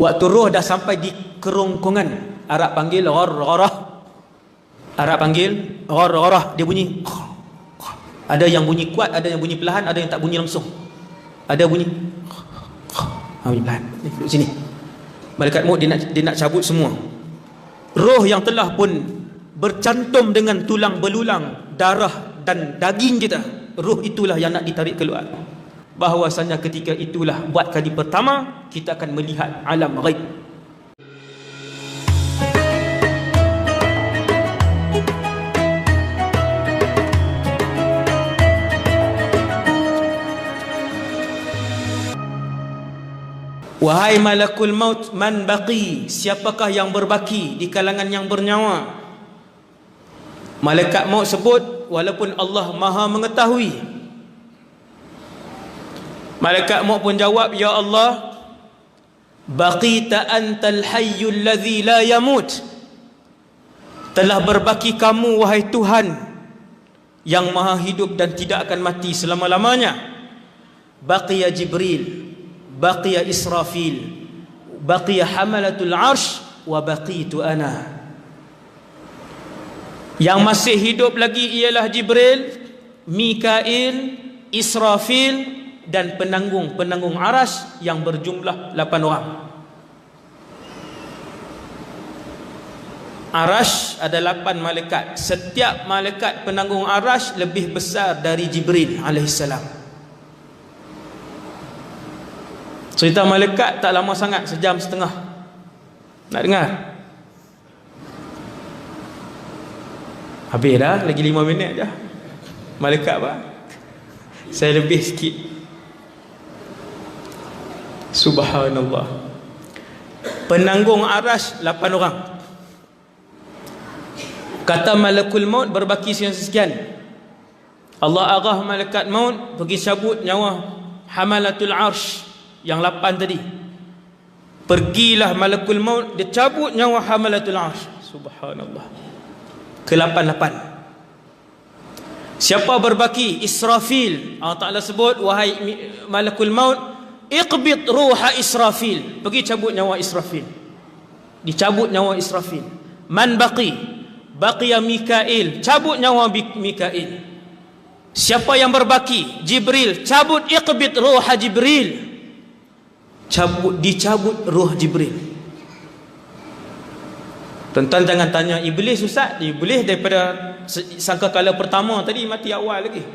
Waktu roh dah sampai di kerongkongan, Arab panggil ghargharah. Arab panggil ghargharah, dia bunyi. Ada yang bunyi kuat, ada yang bunyi perlahan, ada yang tak bunyi langsung. Ada bunyi. Ha, bunyi perlahan. Ni, duduk sini. Malaikat maut dia nak dia nak cabut semua. Roh yang telah pun bercantum dengan tulang belulang, darah dan daging kita. Roh itulah yang nak ditarik keluar. Bahawasanya ketika itulah buat kali pertama kita akan melihat alam ghaib. Wahai malakul maut man baqi siapakah yang berbaki di kalangan yang bernyawa Malaikat maut sebut walaupun Allah Maha mengetahui Malaikat maut pun jawab ya Allah baqita antal hayyul ladzi la yamut. Telah berbaki kamu wahai Tuhan yang maha hidup dan tidak akan mati selama-lamanya. Baqiya Jibril baqiya Israfil baqiya hamalatul arsh wa baqitu ana. Yang masih hidup lagi ialah Jibril Mikail Israfil dan penanggung-penanggung aras yang berjumlah 8 orang Arash ada 8 malaikat. Setiap malaikat penanggung arash lebih besar dari Jibril alaihissalam. Cerita malaikat tak lama sangat, sejam setengah. Nak dengar? Habis dah, lagi lima minit je. Malaikat apa? Saya lebih sikit. Subhanallah. Penanggung arash 8 orang. Kata malakul maut berbaki sekian-sekian. Allah arah malaikat maut pergi cabut nyawa hamalatul arsh yang lapan tadi. Pergilah malakul maut dia cabut nyawa hamalatul arsh. Subhanallah. Ke lapan-lapan. Siapa berbaki? Israfil. Allah Ta'ala sebut, wahai malakul maut, iqbid ruha Israfil. Pergi cabut nyawa Israfil. Dicabut nyawa Israfil. Man baqi? Baqiya Mikail. Cabut nyawa Mikail. Siapa yang berbaki? Jibril. Cabut iqbid ruh Jibril. Cabut dicabut ruh Jibril. Tuan-tuan jangan tanya iblis ustaz. Iblis daripada sangka kala pertama tadi mati awal lagi.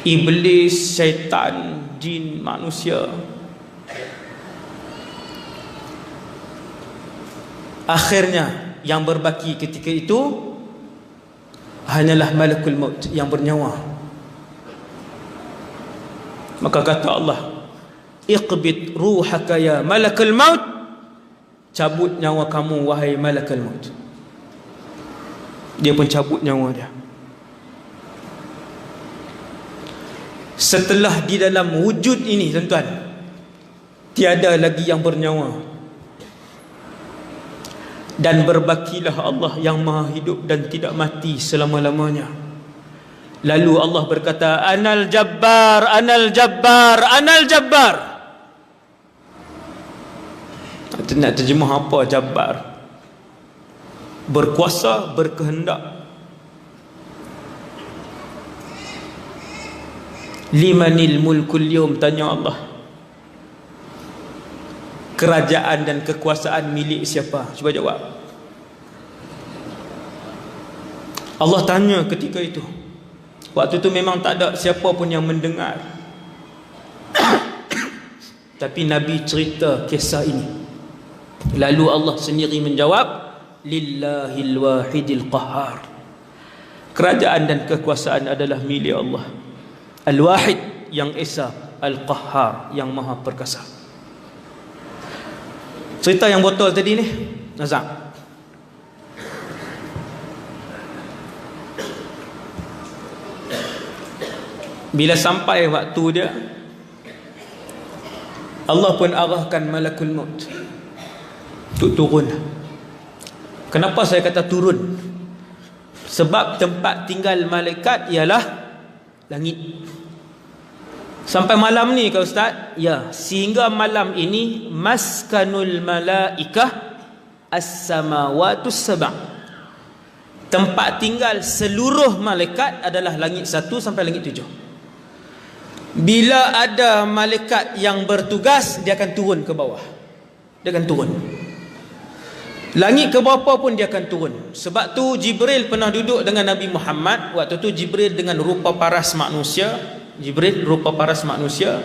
Iblis syaitan jin manusia. Akhirnya yang berbaki ketika itu hanyalah malakul maut yang bernyawa. Maka kata Allah iqbid ruhaka ya malakul maut. Cabut nyawa kamu wahai malakul maut. Dia pun cabut nyawa dia setelah di dalam wujud ini tuan-tuan tiada lagi yang bernyawa. Dan berbakilah Allah yang maha hidup dan tidak mati selama-lamanya. Lalu Allah berkata anal jabbar anal jabbar anal jabbar. Nak terjemah apa jabbar? Berkuasa berkehendak limanil mulkul yawm tanya Allah kerajaan dan kekuasaan milik siapa? Cuba jawab. Allah tanya ketika itu. Waktu itu memang tak ada siapa pun yang mendengar. Tapi Nabi cerita kisah ini. Lalu Allah sendiri menjawab, Lillahil wahidil qahar. Kerajaan dan kekuasaan adalah milik Allah. Al-Wahid yang esa, Al-Qahhar yang maha perkasa. Cerita yang botol tadi ni Nazam Bila sampai waktu dia Allah pun arahkan malakul maut. Untuk turun. Kenapa saya kata turun? Sebab tempat tinggal malaikat ialah Langit Sampai malam ni kau ustaz? Ya, sehingga malam ini maskanul malaikah as-samawatus sab'. Tempat tinggal seluruh malaikat adalah langit satu sampai langit tujuh. Bila ada malaikat yang bertugas, dia akan turun ke bawah. Dia akan turun. Langit ke berapa pun dia akan turun. Sebab tu Jibril pernah duduk dengan Nabi Muhammad. Waktu tu Jibril dengan rupa paras manusia. Jibril rupa paras manusia.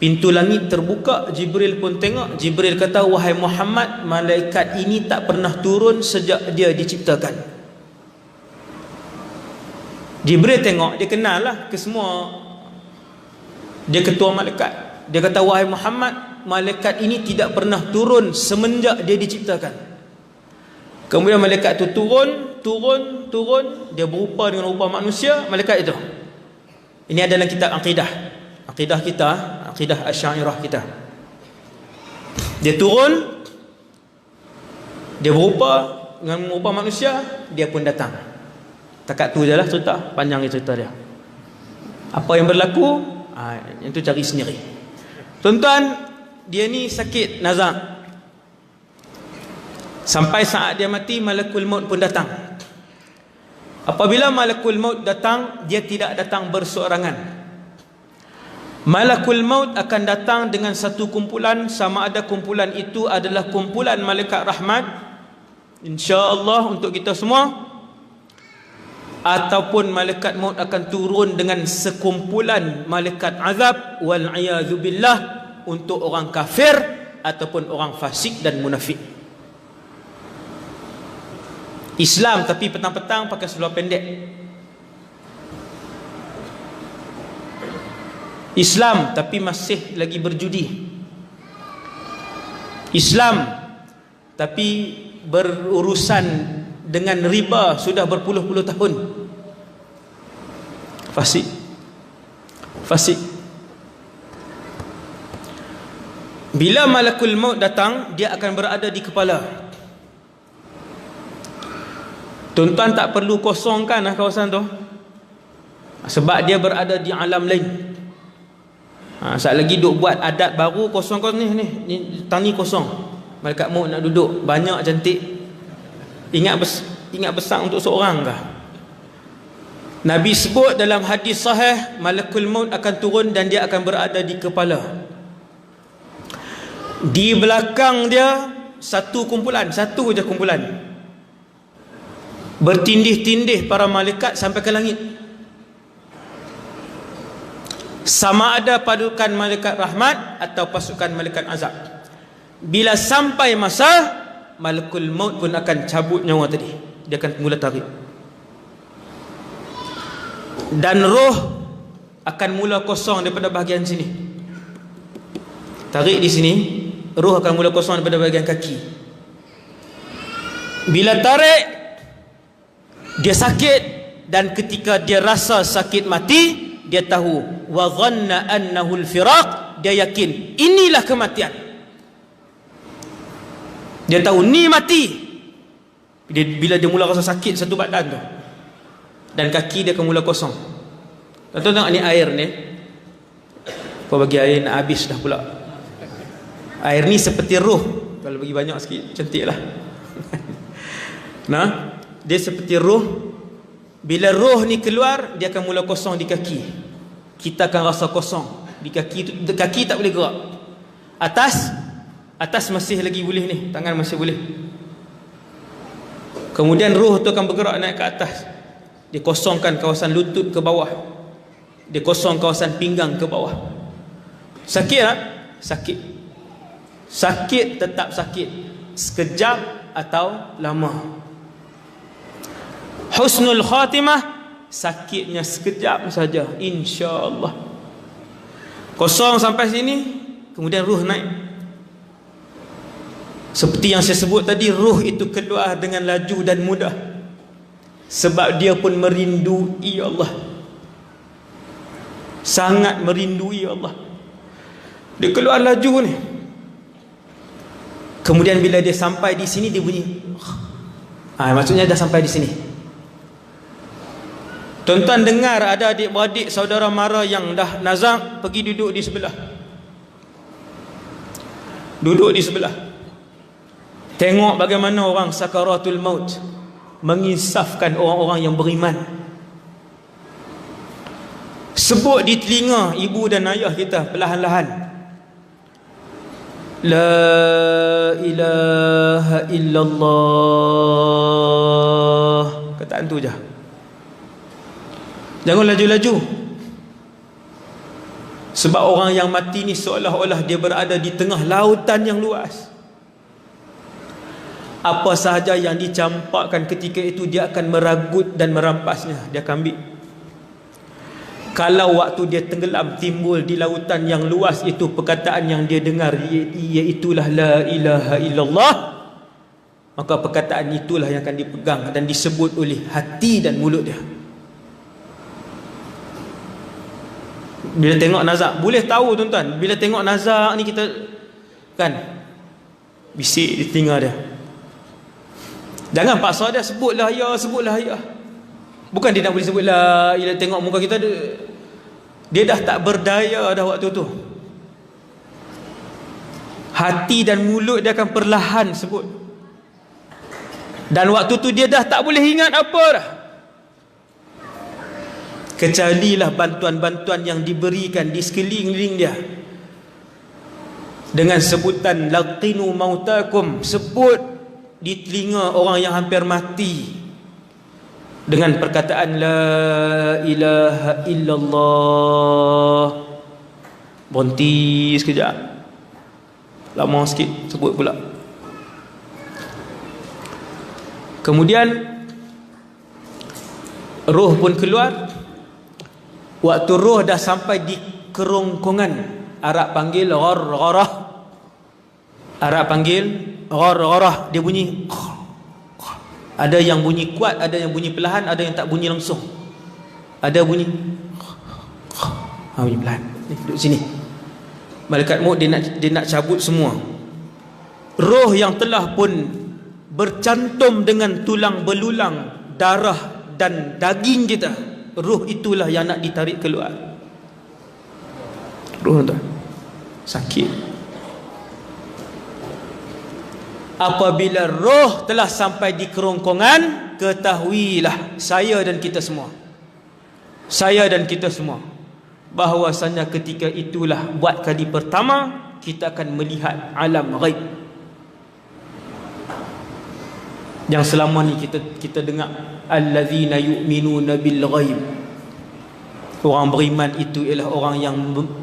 Pintu langit terbuka. Jibril pun tengok. Jibril kata, Wahai Muhammad, malaikat ini tak pernah turun sejak dia diciptakan. Jibril tengok, dia kenal lah ke semua. Dia ketua malaikat. Dia kata, Wahai Muhammad, malaikat ini tidak pernah turun semenjak dia diciptakan. Kemudian malaikat itu turun, turun, turun, dia berupa dengan rupa manusia, malaikat itu. Ini adalah kitab akidah. Akidah kita, akidah Asy'ariyah kita. Dia turun dia berupa dengan rupa manusia, dia pun datang. Takat tu je lah cerita, panjang cerita dia. Apa yang berlaku, ha, yang tu cari sendiri. Tuan-tuan, dia ni sakit nazak sampai saat dia mati malakul maut pun datang. Apabila malakul maut datang dia tidak datang berseorangan. Malakul maut akan datang dengan satu kumpulan sama ada kumpulan itu adalah kumpulan malaikat rahmat. insya-Allah untuk kita semua ataupun malaikat maut akan turun dengan sekumpulan malaikat azab wal billah untuk orang kafir ataupun orang fasik dan munafik. Islam tapi petang-petang pakai seluar pendek. Islam tapi masih lagi berjudi. Islam tapi berurusan dengan riba sudah berpuluh-puluh tahun. Fasik. Fasik. Bila malakul maut datang, dia akan berada di kepala. Tuan-tuan tak perlu kosongkan lah kawasan tu. Sebab dia berada di alam lain. Ha, saat lagi duk buat adat baru kosong kosong ni ni, ni tani kosong. Malaikat maut nak duduk banyak cantik. Ingat bes, ingat besar untuk seorang kah? Nabi sebut dalam hadis sahih malakul maut akan turun dan dia akan berada di kepala. Di belakang dia satu kumpulan satu je kumpulan. Bertindih-tindih para malaikat sampai ke langit. Sama ada pasukan malaikat rahmat atau pasukan malaikat azab. Bila sampai masa malakul maut pun akan cabut nyawa tadi. Dia akan mula tarik dan roh akan mula kosong daripada bahagian sini. Tarik di sini roh akan mula kosong daripada bahagian kaki. Bila tarik dia sakit dan ketika dia rasa sakit mati dia tahu wa dhanna annahu al-firaq dia yakin inilah kematian. Dia tahu ni mati. Bila dia mula rasa sakit satu badan tu dan kaki dia akan mula kosong. Tuan-tuan tengok ni air ni kau bagi air nak habis dah pula. Air ni seperti roh. Kalau bagi banyak sikit cantik lah. Nah dia seperti roh. Bila roh ni keluar dia akan mula kosong di kaki. Kita akan rasa kosong di kaki tu. Kaki tak boleh gerak. Atas atas masih lagi boleh ni. Tangan masih boleh. Kemudian roh tu akan bergerak naik ke atas dia kosongkan kawasan lutut ke bawah. Dia kosong kawasan pinggang ke bawah. Sakit tak? sakit. Sakit tetap sakit. Sekejap atau lama. Husnul khatimah sakitnya sekejap saja. Insyaallah. Kosong sampai sini kemudian ruh naik. Seperti yang saya sebut tadi ruh itu keluar dengan laju dan mudah sebab dia pun merindui Allah sangat merindui Allah dia keluar laju ni Kemudian bila dia sampai di sini dia bunyi. Ah maksudnya dah sampai di sini. Tuan-tuan dengar ada adik-beradik saudara mara yang dah nazak pergi duduk di sebelah. Duduk di sebelah. Tengok bagaimana orang sakaratul maut menginsafkan orang-orang yang beriman. Sebut di telinga ibu dan ayah kita perlahan-lahan. La ilaha illallah. Kataan tu je. Jangan laju-laju. Sebab orang yang mati ni seolah-olah dia berada di tengah lautan yang luas. Apa sahaja yang dicampakkan ketika itu dia akan meragut dan merampasnya. Dia akan ambil. Kalau waktu dia tenggelam timbul di lautan yang luas itu perkataan yang dia dengar iaitulah la ilaha illallah maka perkataan itulah yang akan dipegang dan disebut oleh hati dan mulut dia. Bila tengok nazak Boleh tahu tuan-tuan Bila tengok nazak ni kita Kan Bisik di telinga dia Jangan paksa dia Sebutlah ya Sebutlah ya. Bukan dia nak boleh sebutlah Bila tengok muka kita dia, dia dah tak berdaya dah waktu tu. Hati dan mulut dia akan perlahan sebut. Dan waktu tu dia dah tak boleh ingat apa dah. Kecualilah bantuan-bantuan yang diberikan di sekeliling dia. Dengan sebutan laqinu mautakum sebut di telinga orang yang hampir mati dengan perkataan la ilaha illallah. Berhenti sekejap. Lama sikit sebut pula. Kemudian roh pun keluar. Waktu roh dah sampai di kerongkongan Arab panggil ghargharah. Arab panggil ghargharah Dia bunyi Ada yang bunyi kuat Ada yang bunyi perlahan Ada yang tak bunyi langsung. Ada bunyi ha, Bunyi perlahan. Duduk sini. Malaikat maut dia nak, dia nak cabut semua. Roh yang telah pun Bercantum dengan tulang belulang Darah dan daging kita Ruh itulah yang nak ditarik keluar. Ruh tu Sakit Apabila roh telah sampai di kerongkongan Ketahuilah Saya dan kita semua. Saya dan kita semua. Bahawasanya ketika itulah Buat kali pertama Kita akan melihat alam ghaib. Yang selama ni kita kita dengar allazina yu'minuna bil ghaib. Orang beriman itu ialah orang yang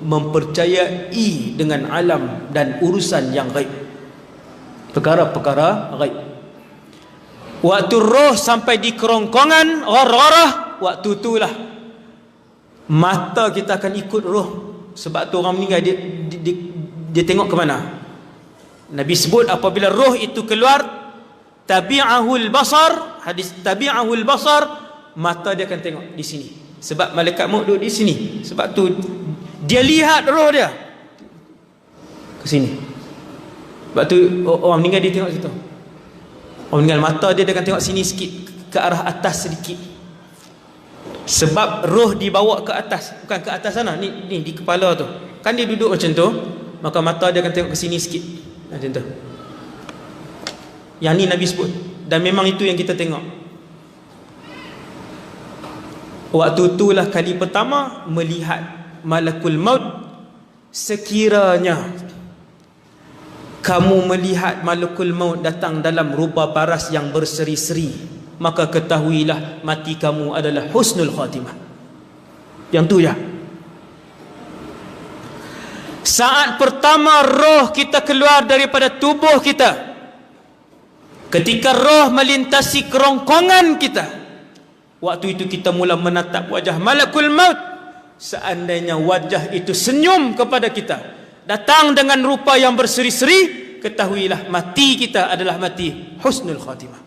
mempercayai dengan alam dan urusan yang ghaib perkara-perkara ghaib waktu roh sampai di kerongkongan ghararah waktu itulah mata kita akan ikut roh. Sebab tu orang meninggal dia, dia, dia, dia tengok ke mana? Nabi sebut apabila roh itu keluar tabi'ahul basar hadis tabi'ahul basar mata dia akan tengok di sini. Sebab malaikat maut duduk di sini. Sebab tu dia lihat roh dia. Ke sini sebab tu orang meninggal dia tengok situ. Orang meninggal mata dia dia akan tengok sini sikit ke arah atas sedikit. Sebab roh dibawa ke atas bukan ke atas sana ni, ni di kepala tu. Kan dia duduk macam tu maka mata dia akan tengok ke sini sikit. Macam tu. Yang ni Nabi sebut dan memang itu yang kita tengok. Waktu itulah kali pertama melihat malakul maut sekiranya kamu melihat malakul maut datang dalam rupa paras yang berseri-seri maka ketahuilah mati kamu adalah husnul khatimah. Yang tu ya. Saat pertama roh kita keluar daripada tubuh kita Ketika roh melintasi kerongkongan kita Waktu itu kita mula menatap wajah malakul maut. Seandainya wajah itu senyum kepada kita Datang dengan rupa yang berseri-seri Ketahuilah mati kita adalah mati husnul khatimah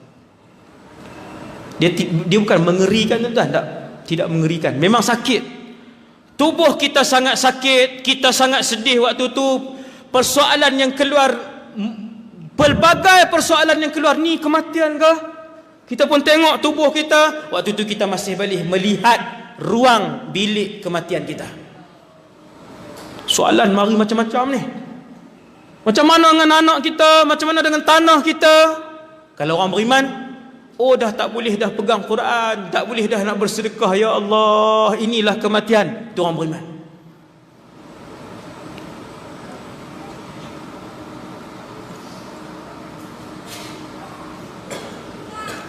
Dia, dia bukan mengerikan tuan-tuan tak? Tidak mengerikan Memang sakit Tubuh kita sangat sakit Kita sangat sedih waktu itu Persoalan yang keluar Pelbagai persoalan yang keluar ni kematian ke? Kita pun tengok tubuh kita, waktu itu kita masih boleh melihat ruang bilik kematian kita. Soalan mari macam-macam ni. Macam mana dengan anak kita, macam mana dengan tanah kita? Kalau orang beriman, oh dah tak boleh dah pegang Quran, tak boleh dah nak bersedekah ya Allah, inilah kematian. Itu orang beriman.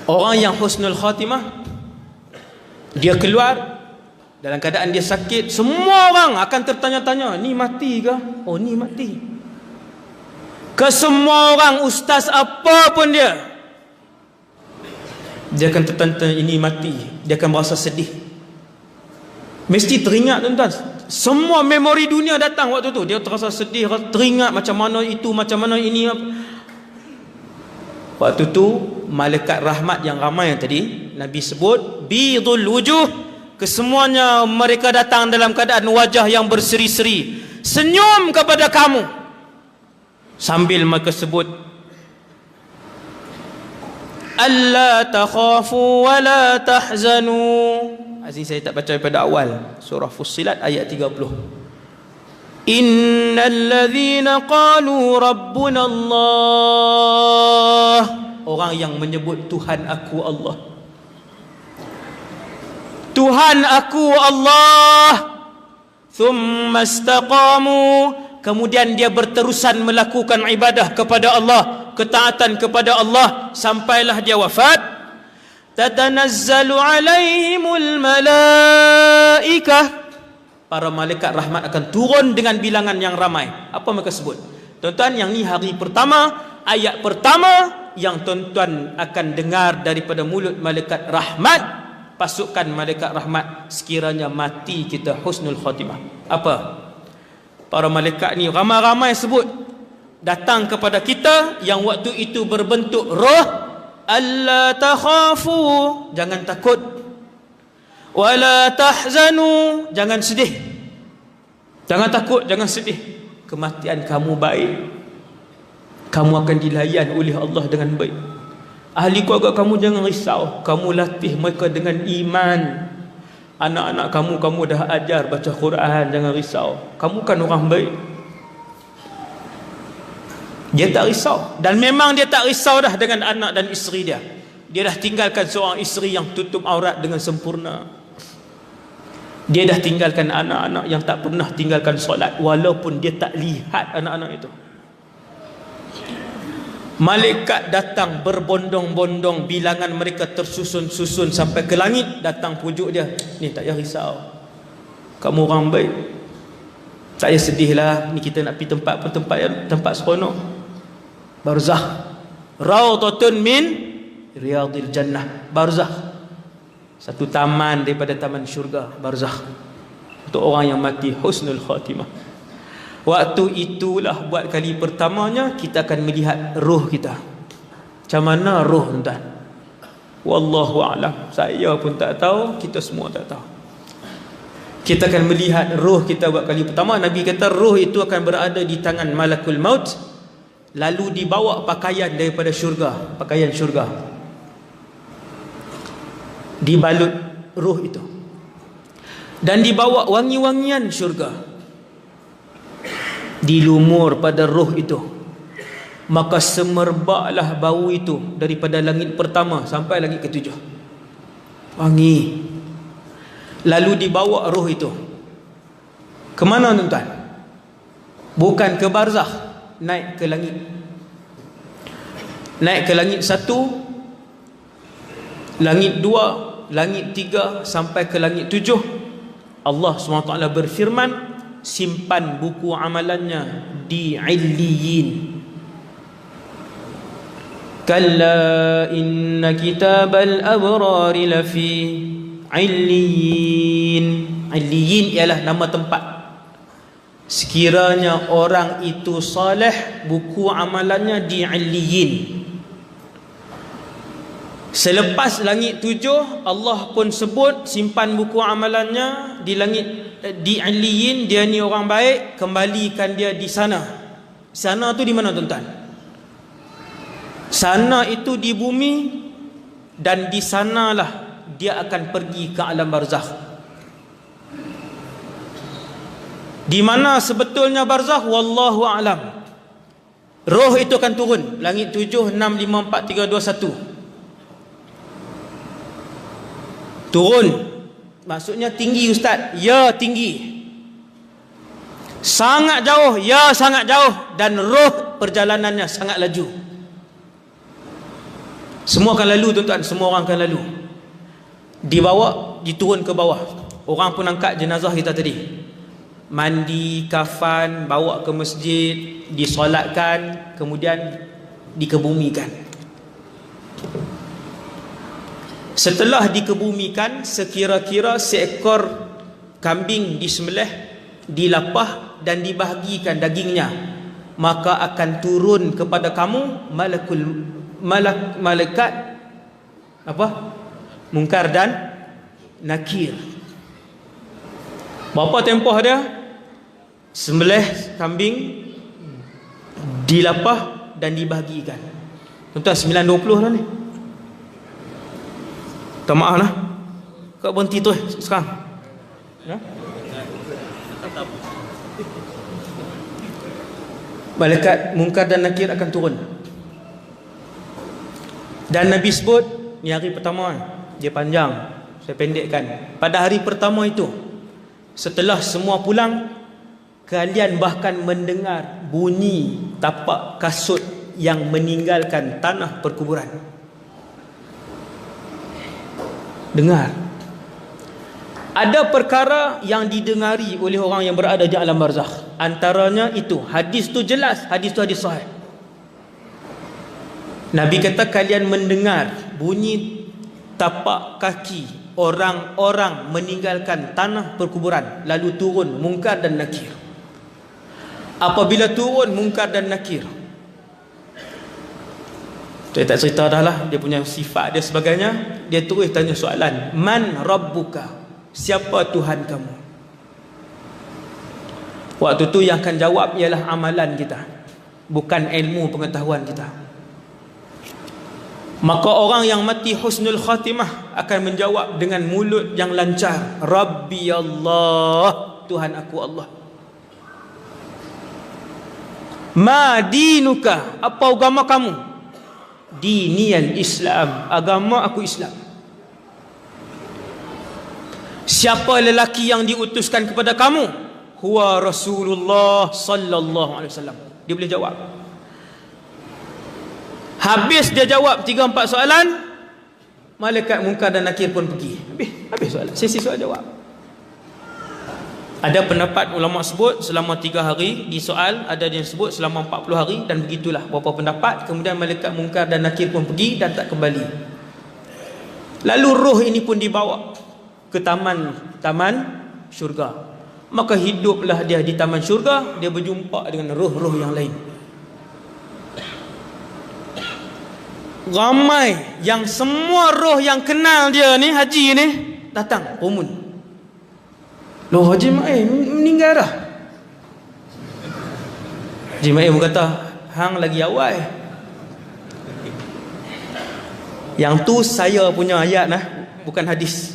Orang yang husnul khatimah dia keluar dalam keadaan dia sakit, semua orang akan tertanya-tanya, ni mati ke? Oh, ni mati. Ke semua orang ustaz apa pun dia. Dia akan tertanya ini mati. Dia akan merasa sedih. Mesti teringat tuan-tuan. Semua memori dunia datang waktu tu. Dia terasa sedih, teringat macam mana itu, macam mana ini. Waktu tu malaikat rahmat yang ramai yang tadi Nabi sebut bidul wujuh kesemuanya mereka datang dalam keadaan wajah yang berseri-seri. Senyum kepada kamu. Sambil mereka sebut alla takhafu wa la tahzanu. Aziz saya tak baca daripada awal. Surah Fussilat ayat 30 Innal ladzina qalu rabbuna Allah orang yang menyebut Tuhan aku Allah Tuhan aku Allah. Thumma istaqamu. Kemudian dia berterusan melakukan ibadah kepada Allah ketaatan kepada Allah sampailah dia wafat. Tatanazzalu alaihimul malaikah para malaikat rahmat akan turun dengan bilangan yang ramai. Apa mereka sebut? Tuan-tuan yang ni hari pertama ayat pertama yang tuan-tuan akan dengar daripada mulut malaikat rahmat pasukan malaikat rahmat sekiranya mati kita husnul khatimah. Apa? Para malaikat ni ramai-ramai sebut datang kepada kita yang waktu itu berbentuk roh alla takhafu jangan takut. Wala tahzanu jangan sedih. Jangan takut jangan sedih. Kematian kamu baik. Kamu akan dilayan oleh Allah dengan baik ahli keluarga kamu jangan risau. Kamu latih mereka dengan iman. Anak-anak kamu kamu dah ajar baca Quran jangan risau. Kamu kan orang baik. Dia tak risau. Dan memang dia tak risau dah dengan anak dan isteri dia. Dia dah tinggalkan seorang isteri yang tutup aurat dengan sempurna. Dia dah tinggalkan anak-anak yang tak pernah tinggalkan solat walaupun dia tak lihat anak-anak itu Malaikat datang berbondong-bondong bilangan mereka tersusun-susun sampai ke langit datang pujuk dia. Ni tak payah risau. Kamu orang baik. Tak payah sedihlah. Ni kita nak pergi tempat pun tempat yang tempat seronok. Barzah. Raudhatun min riyadil jannah. Barzah. Satu taman daripada taman syurga. Barzah. Untuk orang yang mati husnul khatimah. Waktu itulah buat kali pertamanya kita akan melihat roh kita. Macam mana roh tuan? Wallahu a'lam. Saya pun tak tahu, kita semua tak tahu. Kita akan melihat roh kita buat kali pertama. Nabi kata roh itu akan berada di tangan malakul maut. Lalu dibawa pakaian daripada syurga. Pakaian syurga. Dibalut roh itu. Dan dibawa wangi-wangian syurga dilumur pada roh itu. Maka semerbaklah bau itu daripada langit pertama sampai langit ketujuh. Wangi. Lalu dibawa roh itu. Ke mana tuan-tuan? Bukan ke barzah naik ke langit. Naik ke langit satu langit dua langit tiga sampai ke langit tujuh. Allah SWT berfirman simpan buku amalannya di illiyin. Kalla inna kitabal abrari lafi illiyin. Illiyin ialah nama tempat. Sekiranya orang itu saleh buku amalannya di illiyin. Selepas langit tujuh Allah pun sebut simpan buku amalannya di langit di aliyin dia ni orang baik kembalikan dia di sana. Sana tu di mana tuan-tuan? Sana itu di bumi dan di sanalah dia akan pergi ke alam barzakh. Di mana sebetulnya barzakh? Wallahu alam. Roh itu akan turun. Langit 7 6 5 4 3 2 1 turun maksudnya tinggi ustaz ya tinggi sangat jauh ya sangat jauh dan roh perjalanannya sangat laju semua akan lalu tuan-tuan, semua orang akan lalu. Dibawa, diturun ke bawah. Orang pun angkat jenazah kita tadi. Mandi, kafan, bawa ke masjid, disolatkan, kemudian dikebumikan. Setelah dikebumikan, sekira-kira seekor kambing disembelih, dilapah dan dibahagikan dagingnya, maka akan turun kepada kamu malakul malak malaikat apa? Mungkar dan nakir. Berapa tempoh dia? Sembelih kambing dilapah dan dibahagikan. Tuan-tuan 9.20 lah ni tak maaf lah. Kau berhenti tu eh, sekarang. Ya? malaikat mungkar dan nakir akan turun. Dan Nabi sebut ni hari pertama dia panjang. Saya pendekkan. Pada hari pertama itu setelah semua pulang kalian bahkan mendengar bunyi tapak kasut yang meninggalkan tanah perkuburan dengar ada perkara yang didengari oleh orang yang berada di alam barzakh antaranya itu hadis tu jelas hadis tu hadis sahih Nabi kata kalian mendengar bunyi tapak kaki orang-orang meninggalkan tanah perkuburan lalu turun mungkar dan nakir. Apabila turun mungkar dan nakir. Saya tak cerita dah lah dia punya sifat dia sebagainya. Dia terus tanya soalan, "Man rabbuka?" Siapa Tuhan kamu? Waktu tu yang akan jawab ialah amalan kita, bukan ilmu pengetahuan kita. Maka orang yang mati husnul khatimah akan menjawab dengan mulut yang lancar. Rabbi Allah. Tuhan aku Allah. Ma dinuka. Apa agama kamu? Dinian Islam. Agama aku Islam. Siapa lelaki yang diutuskan kepada kamu? Huwa Rasulullah sallallahu alaihi wasallam. Dia boleh jawab. Habis dia jawab tiga empat soalan, malaikat mungkar dan nakir pun pergi. Habis, habis soalan. Sesi soal jawab. Ada pendapat ulama sebut selama tiga hari di soal, ada yang sebut selama empat puluh hari dan begitulah beberapa pendapat. Kemudian malaikat mungkar dan nakir pun pergi dan tak kembali. Lalu roh ini pun dibawa ke taman taman syurga. Maka hiduplah dia di taman syurga, dia berjumpa dengan roh-roh yang lain. ramai yang semua roh yang kenal dia ni haji ni datang pumun loh haji mai meninggal dah. Haji mai pun kata hang lagi awal. Yang tu saya punya ayat nah bukan hadis.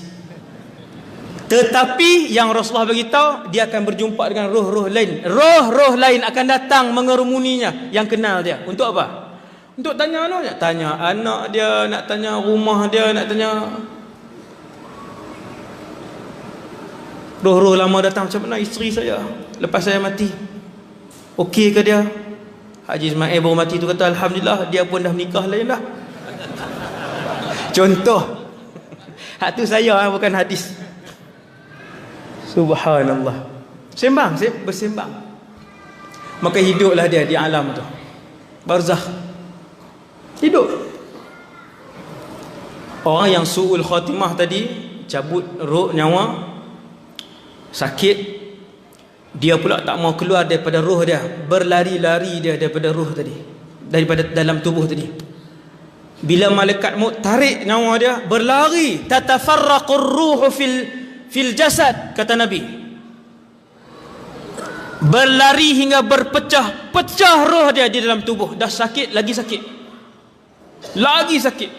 Tetapi yang Rasulullah beritahu dia akan berjumpa dengan roh-roh lain. Roh-roh lain akan datang mengerumuninya. Yang kenal dia. Untuk apa? Untuk tanya anak nak tanya anak dia, nak tanya rumah dia, nak tanya roh-roh lama datang macam mana isteri saya lepas saya mati. Okey ke dia? Haji Ismail baru mati tu kata alhamdulillah dia pun dah menikah lain dah. Contoh. Hak tu saya ah, bukan hadis. Subhanallah. Sembang, bersembang. Maka hiduplah dia di alam tu. Barzakh hidup orang yang suul khatimah tadi cabut roh nyawa sakit dia pula tak mau keluar daripada roh dia. Berlari-lari dia daripada roh tadi. Daripada dalam tubuh tadi. Bila malaikat maut tarik nyawa dia berlari. Tatafarraqur ruhu fil fil jasad kata nabi. Berlari hingga berpecah pecah roh dia di dalam tubuh. Dah sakit lagi sakit. Lagi sakit.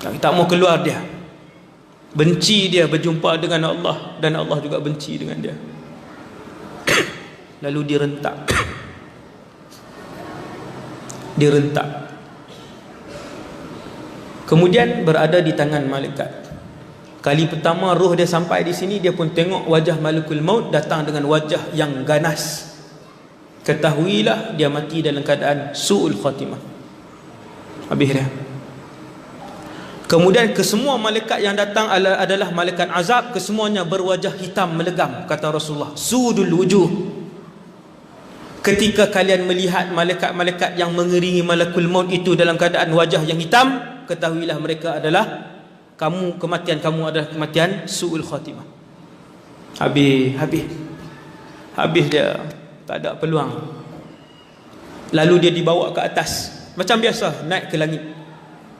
Tak, tak mau keluar dia benci dia berjumpa dengan Allah dan Allah juga benci dengan dia. Lalu direntak direntak kemudian berada di tangan malaikat. Kali pertama roh dia sampai di sini dia pun tengok wajah malakul maut datang dengan wajah yang ganas. Ketahuilah dia mati dalam keadaan su'ul khatimah. Habis dia Kemudian kesemua malaikat yang datang adalah malaikat azab. Kesemuanya berwajah hitam melegam kata Rasulullah. Sudul wujuh. Ketika kalian melihat malaikat-malaikat yang mengeringi malakul maut itu dalam keadaan wajah yang hitam ketahuilah mereka adalah kamu kematian kamu adalah kematian suul khatimah. Habis habis. Habis dia tak ada peluang. Lalu dia dibawa ke atas. Macam biasa naik ke langit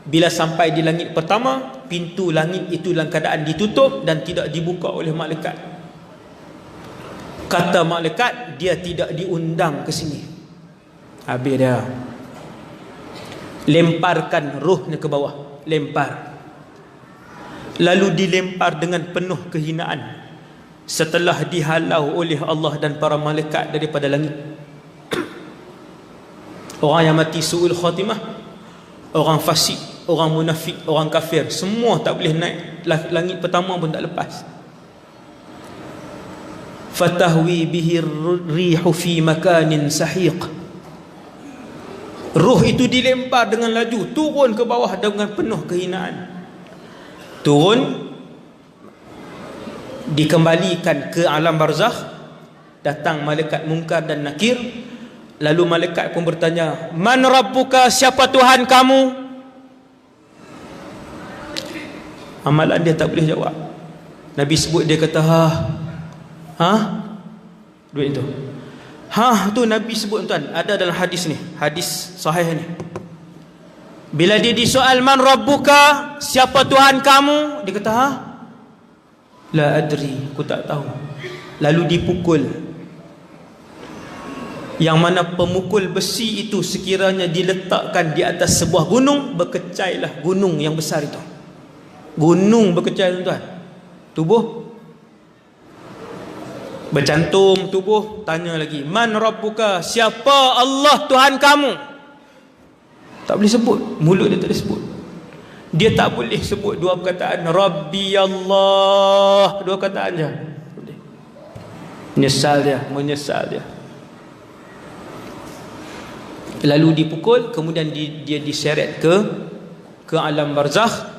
bila sampai di langit pertama pintu langit itu dalam keadaan ditutup dan tidak dibuka oleh malaikat. Kata malaikat dia tidak diundang ke sini. Habis dia. Lemparkan rohnya ke bawah. Lempar. Lalu dilempar dengan penuh kehinaan. Setelah dihalau oleh Allah dan para malaikat daripada langit. Orang yang mati suul khatimah. Orang fasik orang munafik, orang kafir semua tak boleh naik langit pertama pun tak lepas. Fatahwi bihi rihu fi makanin sahiq. Ruh itu dilempar dengan laju turun ke bawah dengan penuh kehinaan. Turun dikembalikan ke alam barzakh datang malaikat mungkar dan nakir. Lalu malaikat pun bertanya man rabbuka siapa tuhan kamu amalan dia tak boleh jawab. Nabi sebut dia kata ha ha? Duit itu. Ha tu Nabi sebut tuan. Ada dalam hadis ni. Hadis sahih ni. Bila dia disoal man rabbuka siapa tuhan kamu? Dia kata ha? La adri aku tak tahu. Lalu dipukul. Yang mana pemukul besi itu sekiranya diletakkan di atas sebuah gunung berkecailah gunung yang besar itu gunung berkecai tuan-tuan tubuh? Bercantum tubuh? Tanya lagi. Man rabbuka siapa Allah Tuhan kamu? Tak boleh sebut. Mulut dia tak boleh sebut. Dia tak boleh sebut dua perkataan. Rabbi Allah. Dua perkataan je. Menyesal dia. Menyesal dia. Lalu dipukul kemudian dia diseret ke ke alam barzakh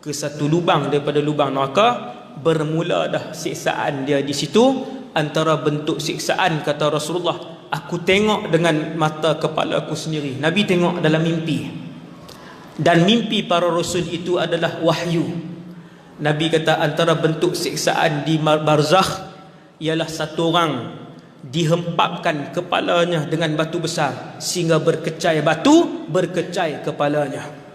ke satu lubang daripada lubang neraka bermula dah siksaan dia di situ. Antara bentuk siksaan kata Rasulullah aku tengok dengan mata kepala aku sendiri. Nabi tengok dalam mimpi. Dan mimpi para rasul itu adalah wahyu. Nabi kata antara bentuk siksaan di barzakh ialah satu orang dihempapkan kepalanya dengan batu besar sehingga berkecai batu berkecai kepalanya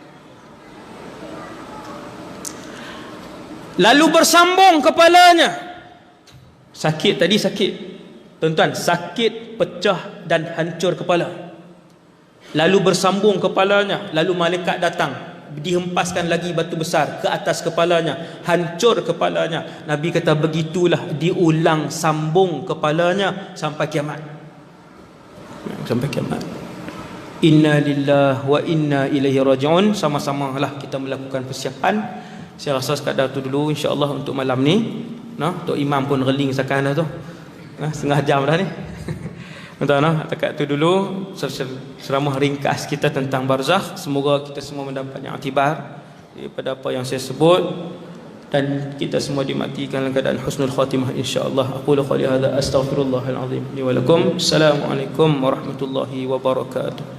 lalu bersambung kepalanya. Sakit tadi sakit. Tuan-tuan sakit pecah dan hancur kepala. Lalu bersambung kepalanya. Lalu malaikat datang. Dihempaskan lagi batu besar ke atas kepalanya. Hancur kepalanya. Nabi kata begitulah diulang sambung kepalanya sampai kiamat. Sampai kiamat. Inna lillah wa inna ilaihi rajiun. Sama-sama lah kita melakukan persiapan saya rasa sekadar tu dulu insya-Allah untuk malam ni. Nah, Tok Imam pun reling sekarang dah tu. Nah, setengah jam dah ni. Entah nah, dekat tu dulu seramah ringkas kita tentang barzakh. Semoga kita semua mendapat yang akibar daripada apa yang saya sebut dan kita semua dimatikan dalam keadaan husnul khatimah insya-Allah. Aku qali hadza astaghfirullahal azim li wa lakum. Assalamualaikum warahmatullahi wabarakatuh.